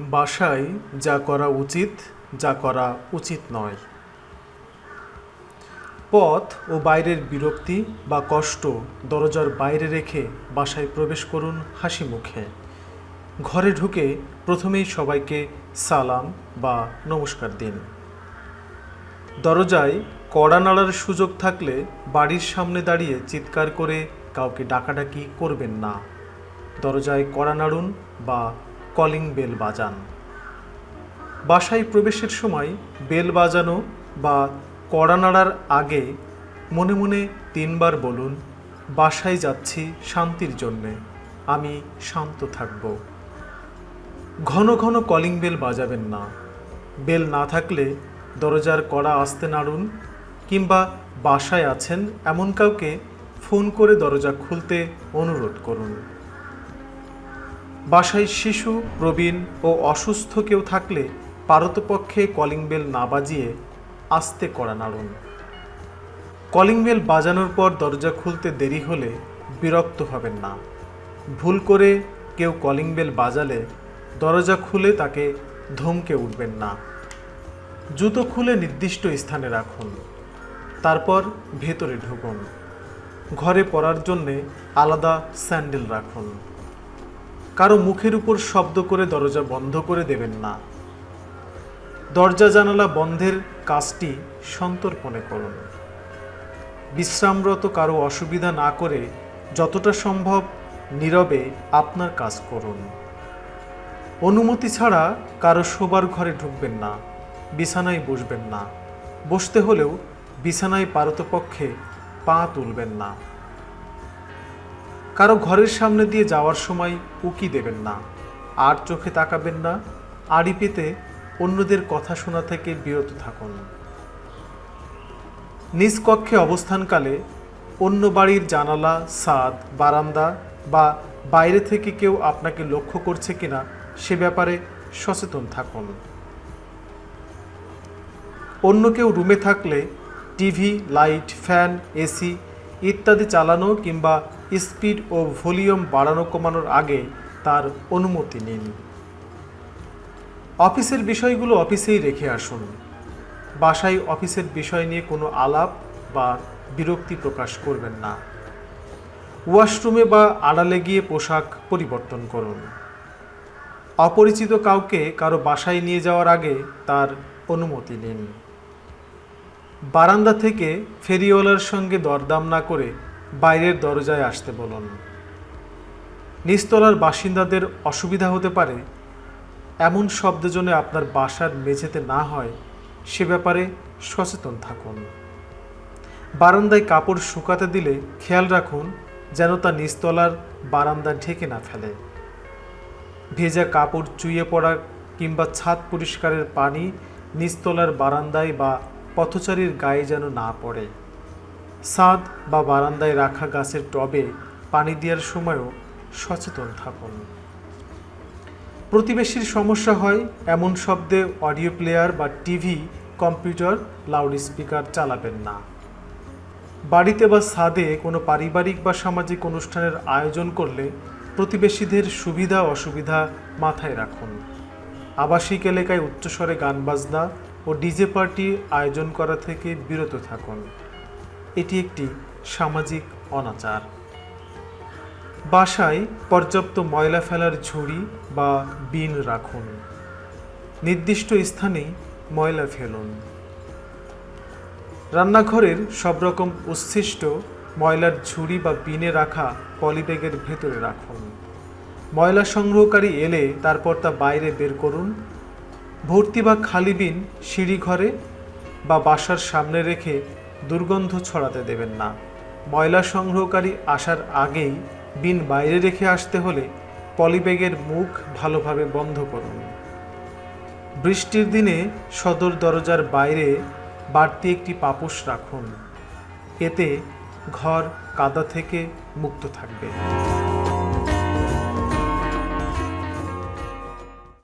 বাসায় যা করা উচিত, যা করা উচিত নয়। পথ ও বাইরের বিরক্তি বা কষ্ট দরজার বাইরে রেখে বাসায় প্রবেশ করুন হাসি মুখে। ঘরে ঢুকে প্রথমেই সবাইকে সালাম বা নমস্কার দিন। দরজায় কড়া নাড়ার সুযোগ থাকলে বাড়ির সামনে দাঁড়িয়ে চিৎকার করে কাউকে ডাকাডাকি করবেন না। দরজায় কড়া নাড়ুন বা কলিং বেল বাজান। বাসায় প্রবেশের সময় বেল বাজানো বা কড়া নাড়ার আগে মনে মনে তিনবার বলুন, বাসায় যাচ্ছি শান্তির জন্যে, আমি শান্ত থাকব। ঘন ঘন কলিং বেল বাজাবেন না। বেল না থাকলে দরজার কড়া আসতে নাড়ুন কিংবা বাসায় আছেন এমন কাউকে ফোন করে দরজা খুলতে অনুরোধ করুন। বাসায় শিশু, প্রবীণ ও অসুস্থ কেউ থাকলে পারতপক্ষে কলিং বেল না বাজিয়ে আস্তে করা নাড়ুন। কলিং বেল বাজানোর পর দরজা খুলতে দেরি হলে বিরক্ত হবেন না। ভুল করে কেউ কলিং বেল বাজালে দরজা খুলে তাকে ধমকে উঠবেন না। জুতো খুলে নির্দিষ্ট স্থানে রাখুন। তারপর ভেতরে ঢুকুন। ঘরে পরার জন্যে আলাদা স্যান্ডেল রাখুন। কারও মুখের উপর শব্দ করে দরজা বন্ধ করে দেবেন না। দরজা জানালা বন্ধের কাজটি সন্তর্পণে করুন। বিশ্রামরত কারও অসুবিধা না করে যতটা সম্ভব নীরবে আপনার কাজ করুন। অনুমতি ছাড়া কারও শোবার ঘরে ঢুকবেন না, বিছানায় বসবেন না। বসতে হলেও বিছানায় পারতপক্ষে পা তুলবেন না। কারও ঘরের সামনে দিয়ে যাওয়ার সময় উকি দেবেন না, আর চোখে তাকাবেন না, আড়ি পেতে অন্যদের কথা শোনা থেকে বিরত থাকুন। নিজ কক্ষে অবস্থানকালে অন্য বাড়ির জানালা ছাদ বারান্দা বা বাইরে থেকে কেউ আপনাকে লক্ষ্য করছে কিনা সে ব্যাপারে সচেতন থাকুন। অন্য কেউ রুমে থাকলে টিভি, লাইট, ফ্যান, এসি ইত্যাদি চালানো কিংবা স্পিড ও ভলিউম বাড়ানো কমানোর আগে তার অনুমতি নিন। অফিসের বিষয়গুলো অফিসেই রেখে আসুন। বাসায় অফিসের বিষয় নিয়ে কোনো আলাপ বা বিরক্তি প্রকাশ করবেন না। ওয়াশরুমে বা আড়ালে গিয়ে পোশাক পরিবর্তন করুন। অপরিচিত কাউকে কারও বাসায় নিয়ে যাওয়ার আগে তার অনুমতি নিন। বারান্দা থেকে ফেরিওয়ালার সঙ্গে দরদাম না করে বাইরের দরজায় আসতে বলুন নিচতলার বাসিন্দাদের অসুবিধা হতে পারে, এমন শব্দ যেন আপনার বাসার মেঝেতে না হয়, সে ব্যাপারে সচেতন থাকুন। বারান্দায় কাপড় শুকাতে দিলে খেয়াল রাখুন যেন তা নিচতলার বারান্দা ঢেকে না ফেলে। ভেজা কাপড় চুইয়ে পড়া কিংবা ছাদ পরিষ্কারের পানি নিচতলার বারান্দায় বা পথচারীর গায়ে যেন না পড়ে। ছাদ বা বারান্দায় রাখা গাছের টবে পানি দেওয়ার সময়ও সচেতন থাকুন। প্রতিবেশীর সমস্যা হয় এমন শব্দে অডিও প্লেয়ার বা টিভি, কম্পিউটার লাউড স্পিকার চালাবেন না। বাড়িতে বা ছাদে কোনো পারিবারিক বা সামাজিক অনুষ্ঠানের আয়োজন করলে প্রতিবেশীদের সুবিধা অসুবিধা মাথায় রাখুন। আবাসিক এলাকায় উচ্চস্বরে গান বাজনা ও ডিজে পার্টি আয়োজন করা থেকে বিরত থাকুন। এটি একটি সামাজিক অনাচার। বাসায় পর্যাপ্ত ময়লা ফেলার ঝুড়ি বা বিন রাখুন। নির্দিষ্ট স্থানেই ময়লা ফেলুন। রান্নাঘরের সব রকম উচ্ছিষ্ট ময়লার ঝুড়ি বা বিনে রাখা পলিব্যাগের ভেতরে রাখুন। ময়লা সংগ্রহকারী এলে তারপর তা বাইরে বের করুন। ভর্তি বা খালি বিন সিঁড়ি ঘরে বা বাসার সামনে রেখে দুর্গন্ধ ছড়াতে দেবেন না। ময়লা সংগ্রহকারী আসার আগেই বিন বাইরে রেখে আসতে হলে পলিব্যাগের মুখ ভালোভাবে বন্ধ করুন। বৃষ্টির দিনে সদর দরজার বাইরে বাড়তি একটি পাপোশ রাখুন। এতে ঘর কাদা থেকে মুক্ত থাকবে।